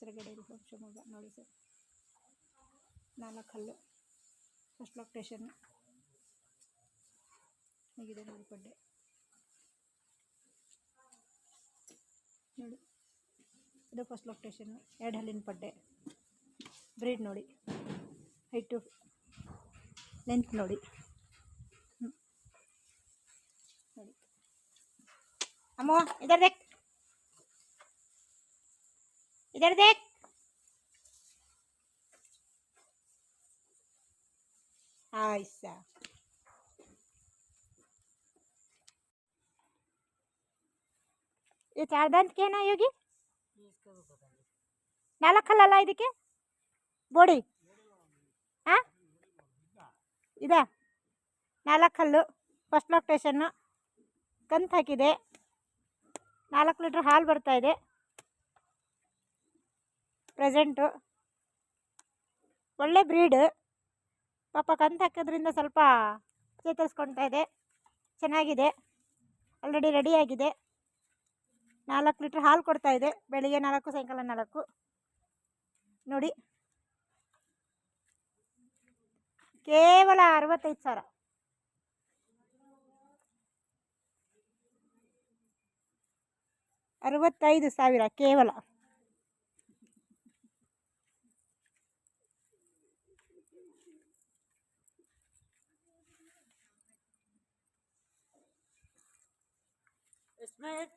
ಕೆಸರಗಡೆ ಶಿವಮೊಗ್ಗ ನೋಡಿ ಸರ್. ನಾಲ್ಕು ಹಲ್ಲು. ಫಸ್ಟ್ ಲೊಕೇಶನ್ ಹೇಗಿದೆ ನೋಡಿ ಪಡ್ಡೆ. ನೋಡಿ. ಇದು ಫಸ್ಟ್ ಲೊಕೇಶನ್ ಎರಡು ಹಲ್ಲಿನ ಪಡ್ಡೆ. ಬ್ರೀಡ್ ನೋಡಿ. ಹೈಟು ಲೆಂತ್ ನೋಡಿ. ನೋಡಿ. ಅಮ್ಮ, ಇದರ ದೇಕ್ ಇದರ ದೇಕ್ ಆಯ್ಸಾ ये चार दांत क्या ना योगी ನಾಲ್ಕು ಹಲ್ಲಲ್ಲ ಇದಕ್ಕೆ ಬೋಡಿ ಹಾಂ ಇದಾ ನಾಲ್ಕು ಹಲ್ಲು ಫಸ್ಟ್ ಲೊಕೇಶನ್ನು ಕಂತು ಹಾಕಿದೆ ನಾಲ್ಕು ಲೀಟ್ರ್ ಹಾಲು ಬರ್ತಾ ಇದೆ ಪ್ರೆಸೆಂಟು. ಒಳ್ಳೆ ಬ್ರೀಡ್. ಪಾಪ ಕಂತು ಹಾಕೋದ್ರಿಂದ ಸ್ವಲ್ಪ ಚೇತರಿಸ್ಕೊಳ್ತಾ ಇದೆ. ಚೆನ್ನಾಗಿದೆ. ಆಲ್ರೆಡಿ ರೆಡಿಯಾಗಿದೆ ನಾಲ್ಕು ಲೀಟ್ರ್ ಹಾಲು ಕೊಡ್ತಾ ಇದೆ. ಬೆಳಿಗ್ಗೆ ನಾಲ್ಕು, ಸಾಯಂಕಾಲ ನಾಲ್ಕು. ನೋಡಿ. ಕೇವಲ ಅರವತ್ತೈದು ಸಾವಿರ. ಅರವತ್ತೈದು ಸಾವಿರ ಕೇವಲ. इसमें एक